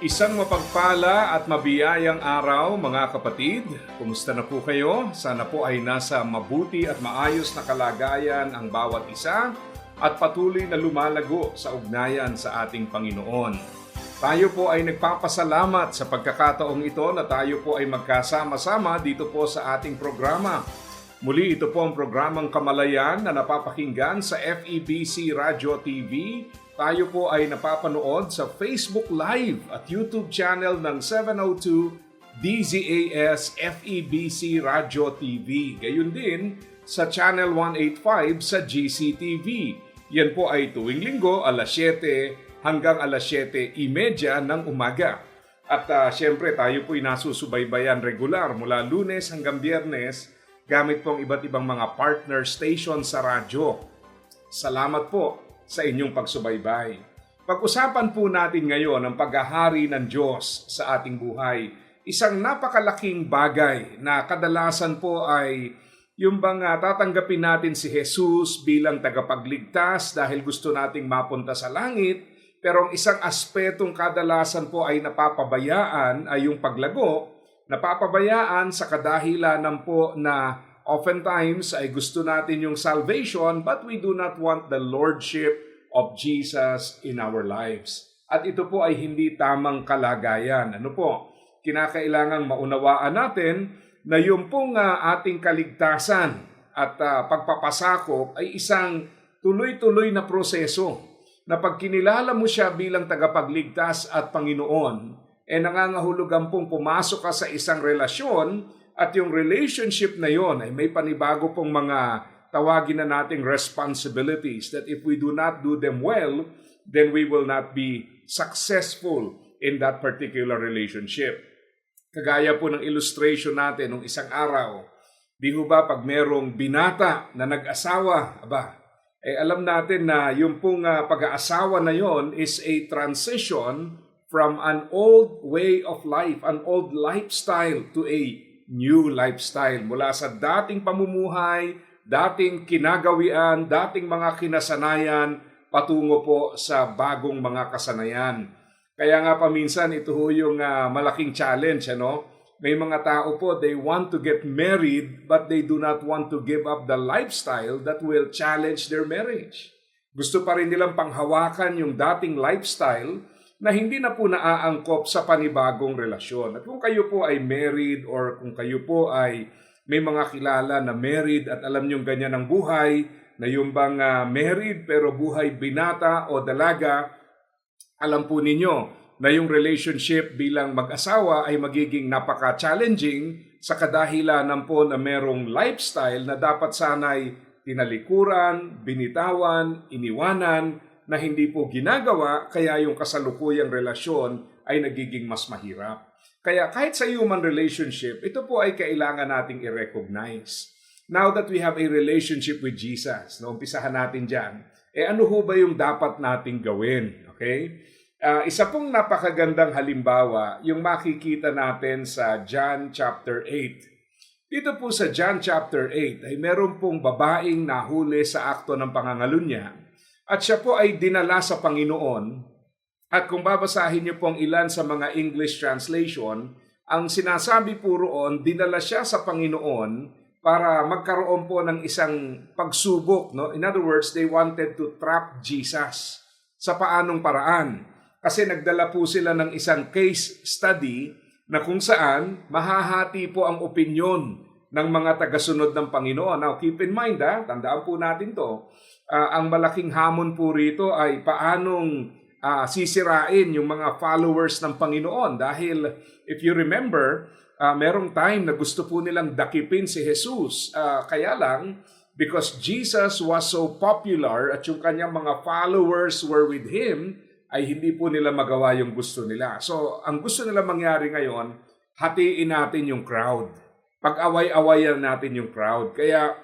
Isang mapagpala at mabiyayang araw mga kapatid. Kumusta na po kayo? Sana po ay nasa mabuti at maayos na kalagayan ang bawat isa at patuloy na lumalago sa ugnayan sa ating Panginoon. Tayo po ay nagpapasalamat sa pagkakataong ito na tayo po ay magkasama-sama dito po sa ating programa. Muli ito po ang programang Kamalayan na napapakinggan sa FEBC Radio TV tayo po ay napapanood sa Facebook Live at YouTube channel ng 702 DZAS FEBC Radio TV. Gayun din sa Channel 185 sa GCTV. Yan po ay tuwing linggo alas 7 hanggang alas 7.30 ng umaga. At uh, syempre tayo po ay nasusubaybayan regular mula lunes hanggang biyernes gamit pong iba't ibang mga partner station sa radyo. Salamat po sa inyong pagsubaybay. Pag-usapan po natin ngayon ang paghahari ng Diyos sa ating buhay. Isang napakalaking bagay na kadalasan po ay yung bang uh, tatanggapin natin si Jesus bilang tagapagligtas dahil gusto nating mapunta sa langit, pero ang isang aspetong kadalasan po ay napapabayaan ay yung paglago, napapabayaan sa kadahilan po na Oftentimes ay gusto natin yung salvation but we do not want the lordship of Jesus in our lives. At ito po ay hindi tamang kalagayan. Ano po? Kinakailangang maunawaan natin na yung pong uh, ating kaligtasan at uh, pagpapasakop ay isang tuloy-tuloy na proseso na pag kinilala mo siya bilang tagapagligtas at Panginoon, eh nangangahulugan pong pumasok ka sa isang relasyon at yung relationship na yon ay may panibago pong mga tawagin na nating responsibilities that if we do not do them well, then we will not be successful in that particular relationship. Kagaya po ng illustration natin nung isang araw, di ho ba pag merong binata na nag-asawa, aba, eh alam natin na yung pong uh, pag-aasawa na yon is a transition from an old way of life, an old lifestyle to a new lifestyle mula sa dating pamumuhay, dating kinagawian, dating mga kinasanayan patungo po sa bagong mga kasanayan. Kaya nga paminsan ito ho yung uh, malaking challenge ano. May mga tao po they want to get married but they do not want to give up the lifestyle that will challenge their marriage. Gusto pa rin nilang panghawakan yung dating lifestyle na hindi na po naaangkop sa panibagong relasyon. At kung kayo po ay married or kung kayo po ay may mga kilala na married at alam niyong ganyan ang buhay, na yung bang uh, married pero buhay binata o dalaga, alam po ninyo na yung relationship bilang mag-asawa ay magiging napaka-challenging sa kadahilanan po na merong lifestyle na dapat sanay tinalikuran, binitawan, iniwanan, na hindi po ginagawa, kaya yung kasalukuyang relasyon ay nagiging mas mahirap. Kaya kahit sa human relationship, ito po ay kailangan nating i-recognize. Now that we have a relationship with Jesus, no, umpisahan natin dyan, eh ano ho ba yung dapat nating gawin? Okay? Uh, isa pong napakagandang halimbawa, yung makikita natin sa John chapter 8. Dito po sa John chapter 8 ay meron pong babaeng nahuli sa akto ng pangangalunya at siya po ay dinala sa Panginoon. At kung babasahin niyo po ang ilan sa mga English translation, ang sinasabi po roon, dinala siya sa Panginoon para magkaroon po ng isang pagsubok. No? In other words, they wanted to trap Jesus sa paanong paraan. Kasi nagdala po sila ng isang case study na kung saan mahahati po ang opinyon ng mga tagasunod ng Panginoon. Now, keep in mind, ha, tandaan po natin to, uh, ang malaking hamon po rito ay paanong uh, sisirain yung mga followers ng Panginoon. Dahil if you remember, uh, merong time na gusto po nilang dakipin si Jesus. Uh, kaya lang, because Jesus was so popular at yung kanyang mga followers were with Him, ay hindi po nila magawa yung gusto nila. So, ang gusto nila mangyari ngayon, hatiin natin yung crowd. Pag-away-awayan natin yung crowd. Kaya,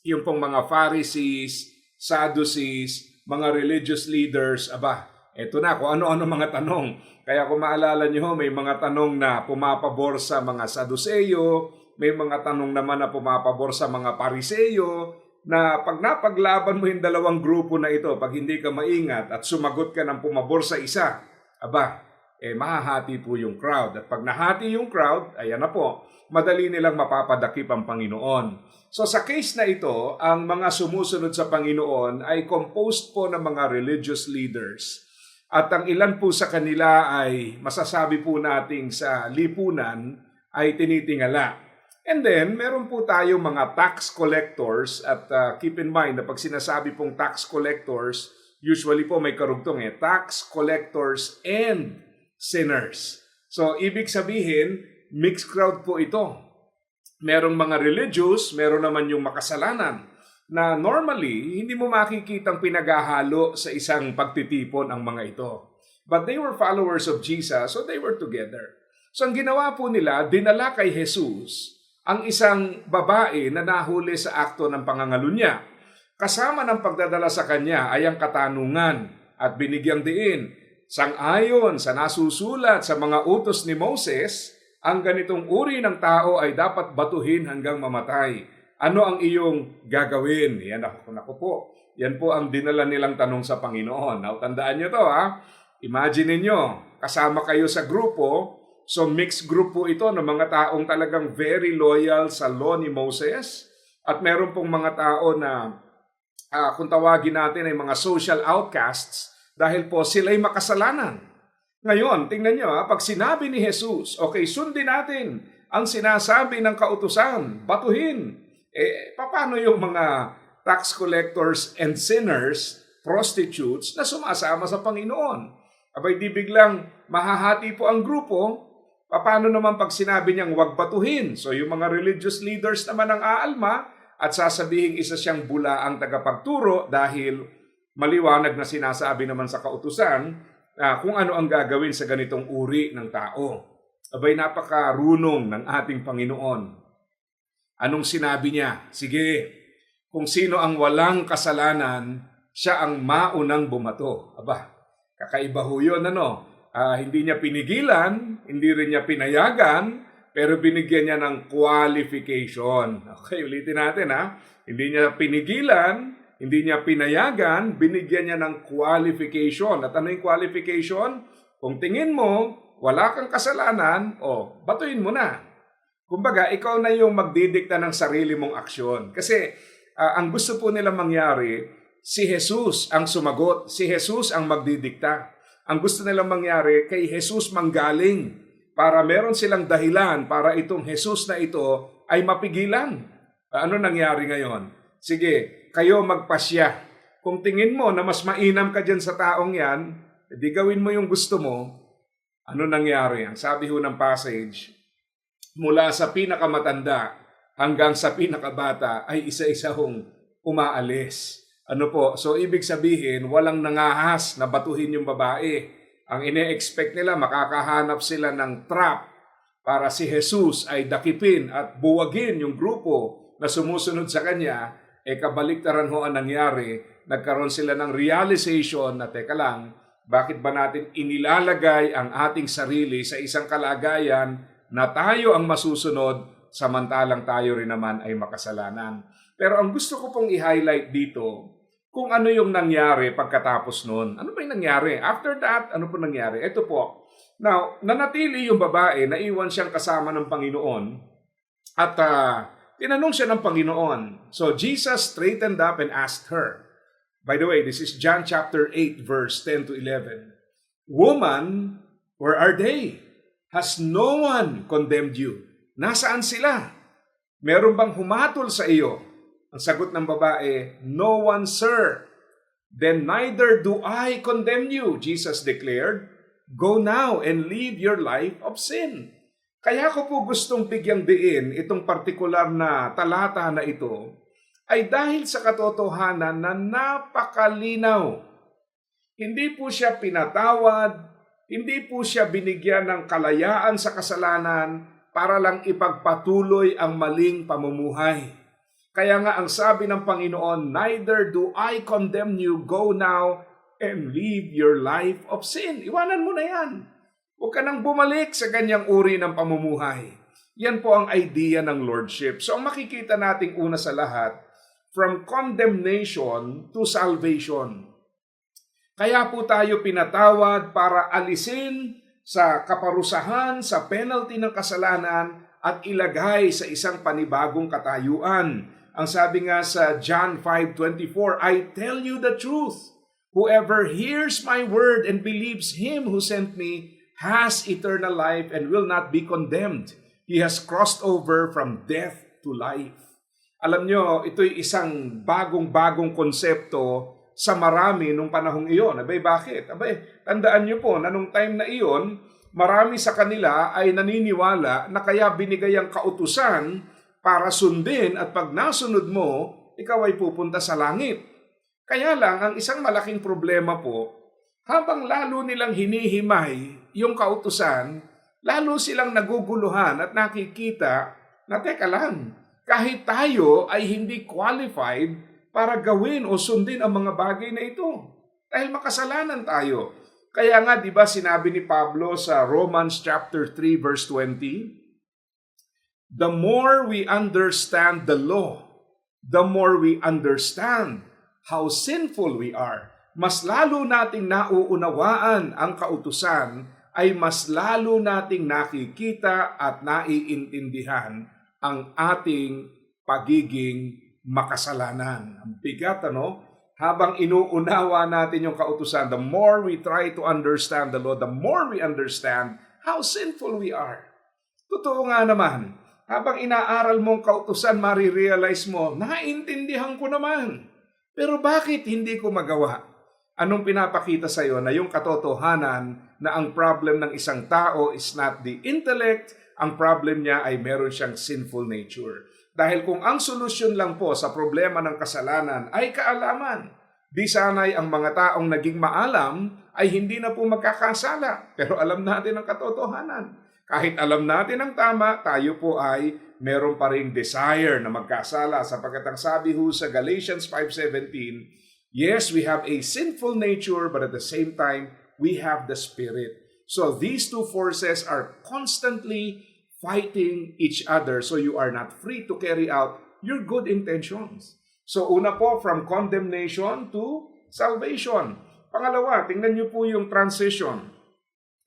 yung pong mga Pharisees, Sadducees, mga religious leaders, aba, eto na kung ano-ano mga tanong. Kaya kung maalala nyo, may mga tanong na pumapabor sa mga Saduceo, may mga tanong naman na pumapabor sa mga Pariseo, na pag napaglaban mo yung dalawang grupo na ito, pag hindi ka maingat at sumagot ka ng pumabor sa isa, aba, eh mahahati po yung crowd. At pag nahati yung crowd, ayan na po, madali nilang mapapadakip ang Panginoon. So sa case na ito, ang mga sumusunod sa Panginoon ay composed po ng mga religious leaders. At ang ilan po sa kanila ay masasabi po nating sa lipunan ay tinitingala. And then, meron po tayong mga tax collectors at uh, keep in mind na pag sinasabi pong tax collectors, usually po may karugtong eh, tax collectors and sinners. So, ibig sabihin, mixed crowd po ito. Merong mga religious, meron naman yung makasalanan na normally, hindi mo makikitang pinaghahalo sa isang pagtitipon ang mga ito. But they were followers of Jesus, so they were together. So ang ginawa po nila, dinala kay Jesus ang isang babae na nahuli sa akto ng pangangalunya. Kasama ng pagdadala sa kanya ay ang katanungan at binigyang diin. Sang-ayon sa nasusulat sa mga utos ni Moses, ang ganitong uri ng tao ay dapat batuhin hanggang mamatay. Ano ang iyong gagawin? Yan ako, naku po. Yan po ang dinala nilang tanong sa Panginoon. Now, tandaan nyo to ha. Imagine niyo, kasama kayo sa grupo, So mixed group po ito ng mga taong talagang very loyal sa law ni Moses at meron pong mga tao na uh, kung tawagin natin ay mga social outcasts dahil po sila'y makasalanan. Ngayon, tingnan nyo ha, pag sinabi ni Jesus, okay, sundin natin ang sinasabi ng kautusan, batuhin. Eh, paano yung mga tax collectors and sinners, prostitutes, na sumasama sa Panginoon? Abay, di biglang mahahati po ang grupo, Paano naman pag sinabi niyang wag batuhin? So yung mga religious leaders naman ang aalma at sasabihin isa siyang bula ang tagapagturo dahil maliwanag na sinasabi naman sa kautusan uh, kung ano ang gagawin sa ganitong uri ng tao. Abay napakarunong ng ating Panginoon. Anong sinabi niya? Sige, kung sino ang walang kasalanan, siya ang maunang bumato. Aba, kakaiba ho yun, ano? uh, hindi niya pinigilan, hindi rin niya pinayagan, pero binigyan niya ng qualification. Okay, ulitin natin ha. Hindi niya pinigilan, hindi niya pinayagan, binigyan niya ng qualification. At ano yung qualification? Kung tingin mo, wala kang kasalanan, o, oh, batuin mo na. Kumbaga, ikaw na yung magdidikta ng sarili mong aksyon. Kasi uh, ang gusto po nila mangyari, si Jesus ang sumagot, si Jesus ang magdidikta. Ang gusto nilang mangyari kay Jesus manggaling para meron silang dahilan para itong Jesus na ito ay mapigilan. Ano nangyari ngayon? Sige, kayo magpasya. Kung tingin mo na mas mainam ka dyan sa taong yan, di gawin mo yung gusto mo. Ano nangyari? Ang sabi ho ng passage, mula sa pinakamatanda hanggang sa pinakabata ay isa-isa hong umaalis. Ano po? So ibig sabihin, walang nangahas na batuhin yung babae. Ang ine-expect nila, makakahanap sila ng trap para si Jesus ay dakipin at buwagin yung grupo na sumusunod sa kanya, eh kabaliktaran ho ang nangyari. Nagkaroon sila ng realization na, teka lang, bakit ba natin inilalagay ang ating sarili sa isang kalagayan na tayo ang masusunod samantalang tayo rin naman ay makasalanan. Pero ang gusto ko pong i-highlight dito, kung ano yung nangyari pagkatapos noon. Ano ba yung nangyari? After that, ano po nangyari? Ito po. Now, nanatili yung babae, naiwan siyang kasama ng Panginoon at uh, tinanong siya ng Panginoon. So, Jesus straightened up and asked her. By the way, this is John chapter 8 verse 10 to 11. Woman, where are they? Has no one condemned you? Nasaan sila? Meron bang humatol sa iyo? Ang sagot ng babae, No one, sir. Then neither do I condemn you, Jesus declared. Go now and live your life of sin. Kaya ko po gustong bigyang diin itong partikular na talata na ito ay dahil sa katotohanan na napakalinaw. Hindi po siya pinatawad, hindi po siya binigyan ng kalayaan sa kasalanan para lang ipagpatuloy ang maling pamumuhay. Kaya nga ang sabi ng Panginoon, Neither do I condemn you, go now and live your life of sin. Iwanan mo na yan. Huwag ka nang bumalik sa ganyang uri ng pamumuhay. Yan po ang idea ng Lordship. So ang makikita nating una sa lahat, from condemnation to salvation. Kaya po tayo pinatawad para alisin sa kaparusahan, sa penalty ng kasalanan at ilagay sa isang panibagong katayuan. Ang sabi nga sa John 5.24, I tell you the truth. Whoever hears my word and believes him who sent me has eternal life and will not be condemned. He has crossed over from death to life. Alam nyo, ito'y isang bagong-bagong konsepto sa marami nung panahong iyon. Abay, bakit? Abay, tandaan nyo po na nung time na iyon, marami sa kanila ay naniniwala na kaya binigay ang kautusan para sundin at pag nasunod mo, ikaw ay pupunta sa langit. Kaya lang, ang isang malaking problema po, habang lalo nilang hinihimay yung kautusan, lalo silang naguguluhan at nakikita na teka lang, kahit tayo ay hindi qualified para gawin o sundin ang mga bagay na ito. Dahil makasalanan tayo. Kaya nga, di ba sinabi ni Pablo sa Romans chapter 3 verse 20, The more we understand the law, the more we understand how sinful we are. Mas lalo nating nauunawaan ang kautusan ay mas lalo nating nakikita at naiintindihan ang ating pagiging makasalanan. Ang bigat, ano? Habang inuunawa natin yung kautusan, the more we try to understand the law, the more we understand how sinful we are. Totoo nga naman, habang inaaral mong kautusan, marirealize mo, naintindihan ko naman. Pero bakit hindi ko magawa? Anong pinapakita sa iyo na yung katotohanan na ang problem ng isang tao is not the intellect, ang problem niya ay meron siyang sinful nature. Dahil kung ang solusyon lang po sa problema ng kasalanan ay kaalaman, di sanay ang mga taong naging maalam ay hindi na po magkakasala. Pero alam natin ang katotohanan. Kahit alam natin ang tama, tayo po ay meron pa rin desire na magkasala sapagkat ang sabi ho sa Galatians 5.17, Yes, we have a sinful nature, but at the same time, we have the Spirit. So these two forces are constantly fighting each other so you are not free to carry out your good intentions. So una po, from condemnation to salvation. Pangalawa, tingnan niyo po yung transition.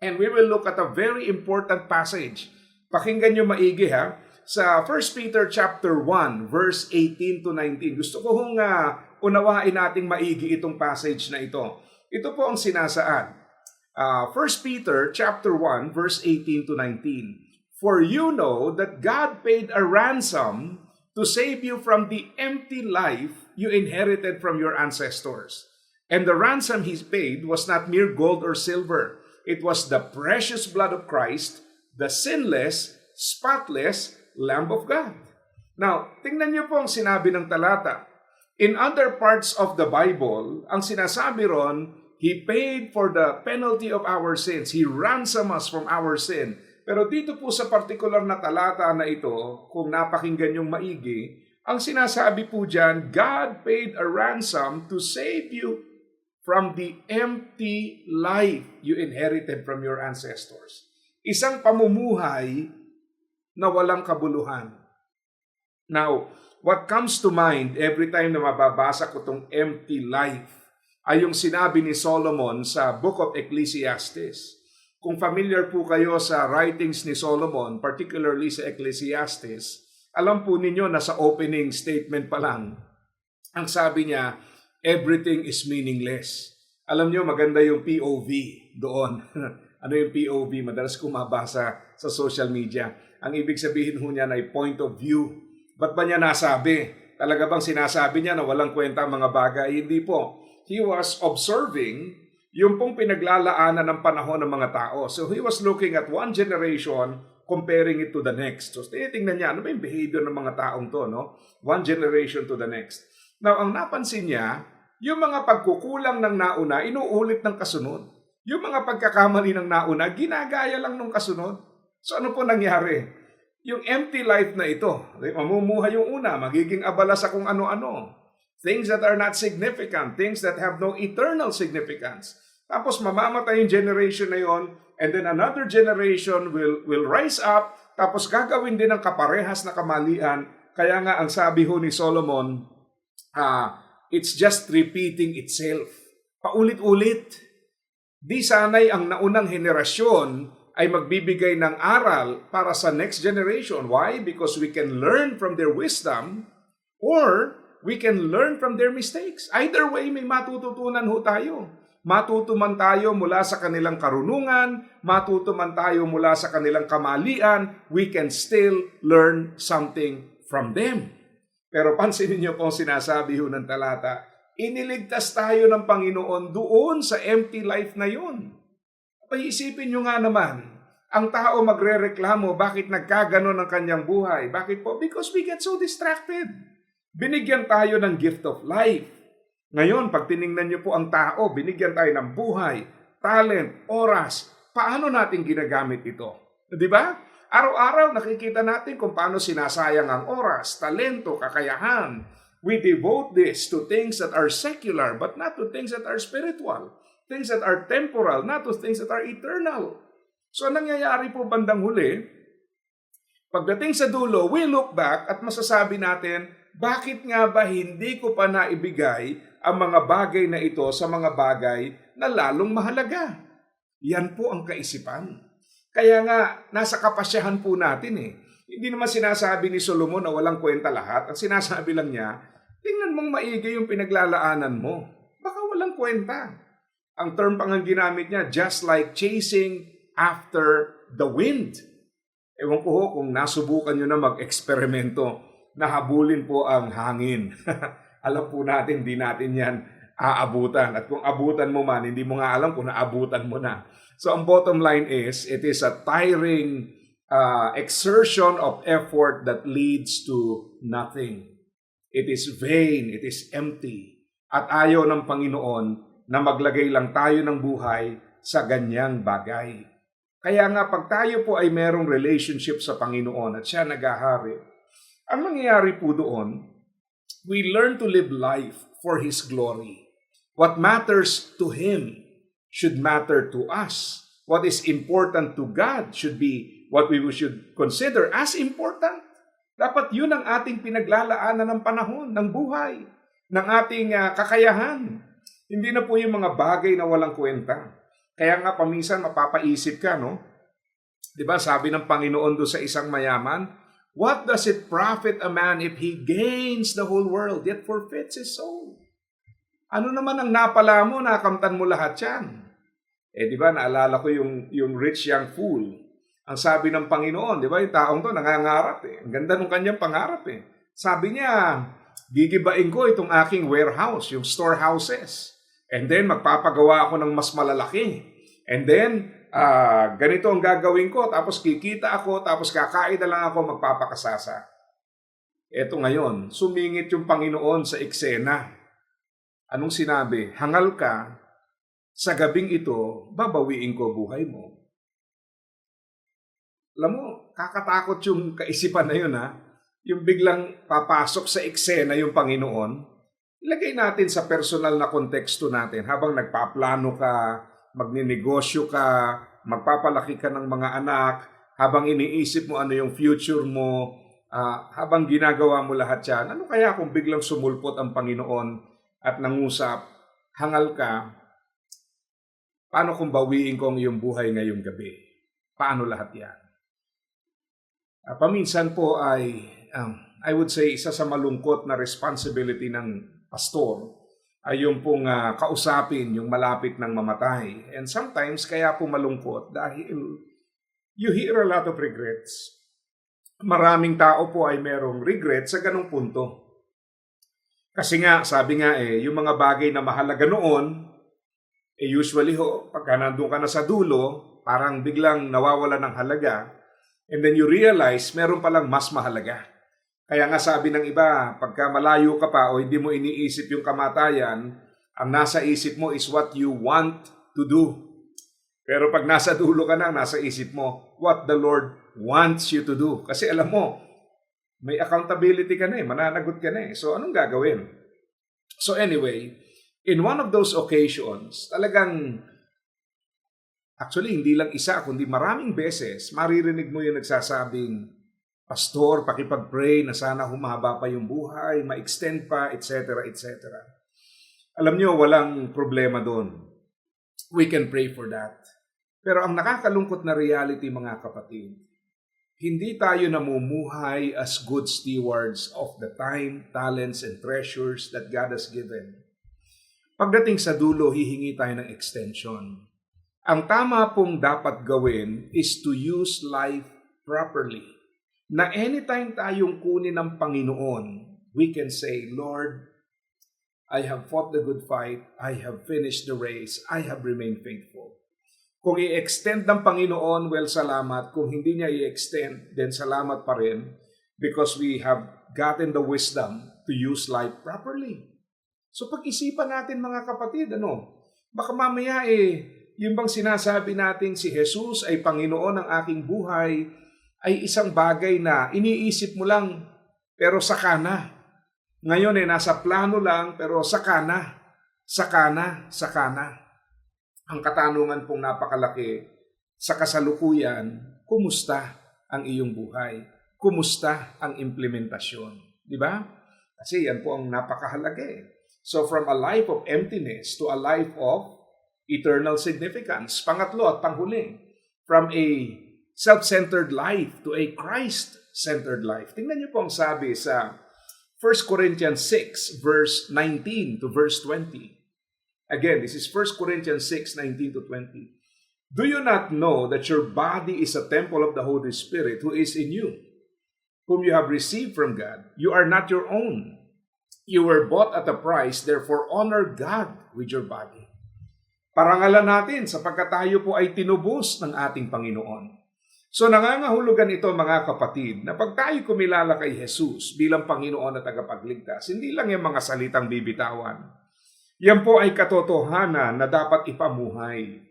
And we will look at a very important passage. Pakinggan niyo maigi ha. Sa 1 Peter chapter 1 verse 18 to 19. Gusto ko hong uh, unawain nating maigi itong passage na ito. Ito po ang sinasaad. Uh, 1 Peter chapter 1 verse 18 to 19. For you know that God paid a ransom to save you from the empty life you inherited from your ancestors. And the ransom he paid was not mere gold or silver. It was the precious blood of Christ, the sinless, spotless Lamb of God. Now, tingnan niyo po ang sinabi ng talata. In other parts of the Bible, ang sinasabi ron, He paid for the penalty of our sins. He ransom us from our sin. Pero dito po sa particular na talata na ito, kung napakinggan yung maigi, ang sinasabi po dyan, God paid a ransom to save you from the empty life you inherited from your ancestors. Isang pamumuhay na walang kabuluhan. Now, what comes to mind every time na mababasa ko tong empty life ay yung sinabi ni Solomon sa Book of Ecclesiastes. Kung familiar po kayo sa writings ni Solomon, particularly sa Ecclesiastes, alam po ninyo na sa opening statement pa lang, ang sabi niya, everything is meaningless. Alam niyo, maganda yung POV doon. ano yung POV? Madalas ko mabasa sa social media. Ang ibig sabihin ho niyan ay point of view. Ba't ba niya nasabi? Talaga bang sinasabi niya na walang kwenta ang mga bagay? Hindi po. He was observing yung pong pinaglalaanan ng panahon ng mga tao. So he was looking at one generation comparing it to the next. So tinitingnan niya, ano ba yung behavior ng mga taong to, no? One generation to the next. Now, ang napansin niya, Yung mga pagkukulang ng nauna, inuulit ng kasunod. Yung mga pagkakamali ng nauna, ginagaya lang ng kasunod. So ano po nangyari? Yung empty life na ito, mamumuhay yung una, magiging abala sa kung ano-ano. Things that are not significant, things that have no eternal significance. Tapos mamamatay yung generation na yon, and then another generation will will rise up, tapos gagawin din ng kaparehas na kamalian. Kaya nga ang sabi ho ni Solomon, ah, it's just repeating itself. Paulit-ulit. Di sanay ang naunang henerasyon ay magbibigay ng aral para sa next generation. Why? Because we can learn from their wisdom or we can learn from their mistakes. Either way, may matututunan ho tayo. Matutuman tayo mula sa kanilang karunungan, matutuman tayo mula sa kanilang kamalian, we can still learn something from them. Pero pansinin niyo po ang sinasabi ho ng talata, iniligtas tayo ng Panginoon doon sa empty life na yun. Paisipin nyo nga naman, ang tao magrereklamo bakit nagkaganon ang kanyang buhay. Bakit po? Because we get so distracted. Binigyan tayo ng gift of life. Ngayon, pag tiningnan niyo po ang tao, binigyan tayo ng buhay, talent, oras. Paano natin ginagamit ito? Di ba? Araw-araw nakikita natin kung paano sinasayang ang oras, talento, kakayahan. We devote this to things that are secular but not to things that are spiritual. Things that are temporal, not to things that are eternal. So, ang nangyayari po bandang huli, pagdating sa dulo, we look back at masasabi natin, bakit nga ba hindi ko pa naibigay ang mga bagay na ito sa mga bagay na lalong mahalaga? Yan po ang kaisipan. Kaya nga, nasa kapasyahan po natin eh. Hindi naman sinasabi ni Solomon na walang kwenta lahat. Ang sinasabi lang niya, tingnan mong maigi yung pinaglalaanan mo. Baka walang kwenta. Ang term pang ang ginamit niya, just like chasing after the wind. Ewan ko ho kung nasubukan nyo na mag-eksperimento nahabulin po ang hangin. alam po natin, di natin yan aabutan. At kung abutan mo man, hindi mo nga alam kung naabutan mo na. So ang bottom line is, it is a tiring uh, exertion of effort that leads to nothing. It is vain, it is empty. At ayaw ng Panginoon na maglagay lang tayo ng buhay sa ganyang bagay. Kaya nga pag tayo po ay merong relationship sa Panginoon at siya nagahari, ang nangyayari po doon, we learn to live life for His glory. What matters to Him should matter to us. What is important to God should be what we should consider as important. Dapat yun ang ating pinaglalaanan ng panahon, ng buhay, ng ating uh, kakayahan. Hindi na po yung mga bagay na walang kwenta. Kaya nga paminsan mapapaisip ka, no? 'Di ba sabi ng Panginoon do sa isang mayaman, What does it profit a man if he gains the whole world yet forfeits his soul? Ano naman ang napala mo, nakamtan mo lahat yan? Eh di ba, naalala ko yung, yung rich young fool. Ang sabi ng Panginoon, di ba, yung taong to nangangarap eh. Ang ganda ng kanyang pangarap eh. Sabi niya, gigibain ko itong aking warehouse, yung storehouses. And then magpapagawa ako ng mas malalaki. And then ah, ganito ang gagawin ko, tapos kikita ako, tapos kakain na lang ako magpapakasasa. Eto ngayon, sumingit yung Panginoon sa eksena. Anong sinabi? Hangal ka, sa gabing ito, babawiin ko buhay mo. Alam mo, kakatakot yung kaisipan na yun ha. Yung biglang papasok sa eksena yung Panginoon, ilagay natin sa personal na konteksto natin habang nagpaplano ka, magninegosyo ka, magpapalaki ka ng mga anak, habang iniisip mo ano yung future mo, uh, habang ginagawa mo lahat yan, ano kaya kung biglang sumulpot ang Panginoon at nangusap, hangal ka, paano kung bawiin ko ang iyong buhay ngayong gabi? Paano lahat yan? Uh, paminsan po ay, um, I would say, isa sa malungkot na responsibility ng pastor ay yung pong uh, kausapin yung malapit ng mamatay. And sometimes kaya po malungkot dahil you hear a lot of regrets. Maraming tao po ay merong regret sa ganong punto. Kasi nga, sabi nga eh, yung mga bagay na mahalaga noon, eh usually ho, pagka nandun ka na sa dulo, parang biglang nawawala ng halaga, and then you realize meron palang mas mahalaga. Kaya nga sabi ng iba, pagka malayo ka pa o hindi mo iniisip yung kamatayan, Ang nasa isip mo is what you want to do. Pero pag nasa dulo ka na, nasa isip mo, what the Lord wants you to do. Kasi alam mo, may accountability ka na eh, mananagot ka na eh. So anong gagawin? So anyway, in one of those occasions, talagang Actually, hindi lang isa, kundi maraming beses, maririnig mo yung nagsasabing, Pastor, pakipag-pray na sana humaba pa yung buhay, ma-extend pa, etc., etc. Alam nyo, walang problema doon. We can pray for that. Pero ang nakakalungkot na reality, mga kapatid, hindi tayo namumuhay as good stewards of the time, talents, and treasures that God has given. Pagdating sa dulo, hihingi tayo ng extension. Ang tama pong dapat gawin is to use life properly. Na anytime tayong kunin ng Panginoon, we can say, Lord, I have fought the good fight, I have finished the race, I have remained faithful. Kung i-extend ng Panginoon, well, salamat. Kung hindi niya i-extend, then salamat pa rin because we have gotten the wisdom to use life properly. So pag-isipan natin mga kapatid, ano, baka mamaya eh, yung bang sinasabi natin si Jesus ay Panginoon ng aking buhay ay isang bagay na iniisip mo lang pero saka na. Ngayon eh nasa plano lang pero saka na. Saka na, saka na. Ang katanungan pong napakalaki sa kasalukuyan, kumusta ang iyong buhay? Kumusta ang implementasyon? Di ba? Kasi yan po ang napakahalaga eh. So from a life of emptiness to a life of eternal significance. Pangatlo at panghuli, from a self-centered life to a Christ-centered life. Tingnan niyo po ang sabi sa 1 Corinthians 6 verse 19 to verse 20. Again, this is 1 Corinthians 6, 19 to 20. Do you not know that your body is a temple of the Holy Spirit who is in you, whom you have received from God? You are not your own. You were bought at a price, therefore honor God with your body. Parangalan natin sapagkat tayo po ay tinubos ng ating Panginoon. So nangangahulugan ito mga kapatid na pag tayo kumilala kay Jesus bilang Panginoon at tagapagligtas, hindi lang yung mga salitang bibitawan. Yan po ay katotohanan na dapat ipamuhay.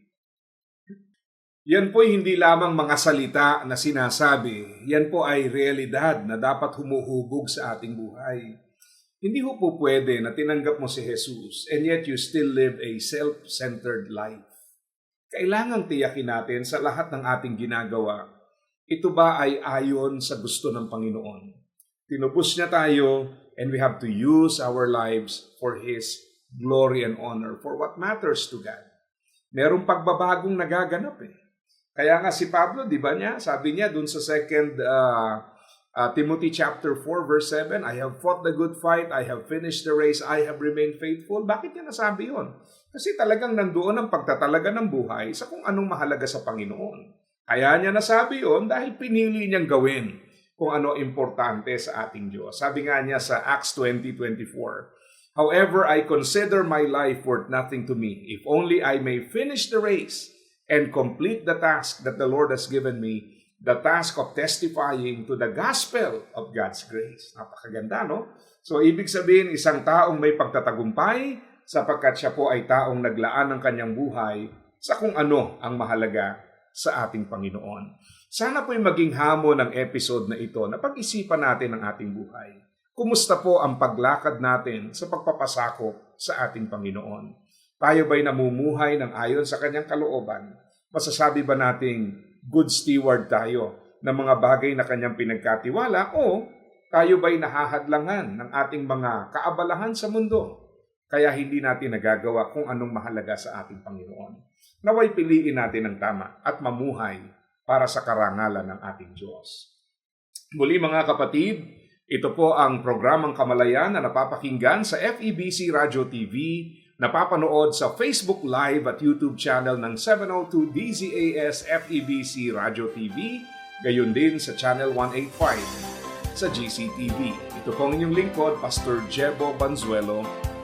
Yan po ay hindi lamang mga salita na sinasabi. Yan po ay realidad na dapat humuhubog sa ating buhay. Hindi ho po pwede na tinanggap mo si Jesus and yet you still live a self-centered life. Kailangang tiyakin natin sa lahat ng ating ginagawa, ito ba ay ayon sa gusto ng Panginoon? Tinubos niya tayo and we have to use our lives for His glory and honor, for what matters to God. Merong pagbabagong nagaganap eh. Kaya nga si Pablo, di ba niya, sabi niya dun sa second uh, Uh, Timothy chapter 4 verse 7, I have fought the good fight, I have finished the race, I have remained faithful. Bakit niya nasabi yon? Kasi talagang nandoon ang pagtatalaga ng buhay sa kung anong mahalaga sa Panginoon. Kaya niya nasabi yon dahil pinili niyang gawin kung ano importante sa ating Diyos. Sabi nga niya sa Acts 20.24, However, I consider my life worth nothing to me, if only I may finish the race and complete the task that the Lord has given me the task of testifying to the gospel of God's grace. Napakaganda, no? So, ibig sabihin, isang taong may pagtatagumpay sapagkat siya po ay taong naglaan ng kanyang buhay sa kung ano ang mahalaga sa ating Panginoon. Sana po'y maging hamon ng episode na ito na pag-isipan natin ang ating buhay. Kumusta po ang paglakad natin sa pagpapasakop sa ating Panginoon? Tayo ba'y namumuhay ng ayon sa kanyang kalooban? Masasabi ba nating good steward tayo ng mga bagay na kanyang pinagkatiwala o tayo ba'y nahahadlangan ng ating mga kaabalahan sa mundo kaya hindi natin nagagawa kung anong mahalaga sa ating Panginoon. Naway piliin natin ang tama at mamuhay para sa karangalan ng ating Diyos. Muli mga kapatid, ito po ang programang Kamalayan na napapakinggan sa FEBC Radio TV napapanood sa Facebook Live at YouTube channel ng 702 DZAS FEBC Radio TV, gayon din sa Channel 185 sa GCTV. Ito po ang inyong lingkod, Pastor Jebo Banzuelo,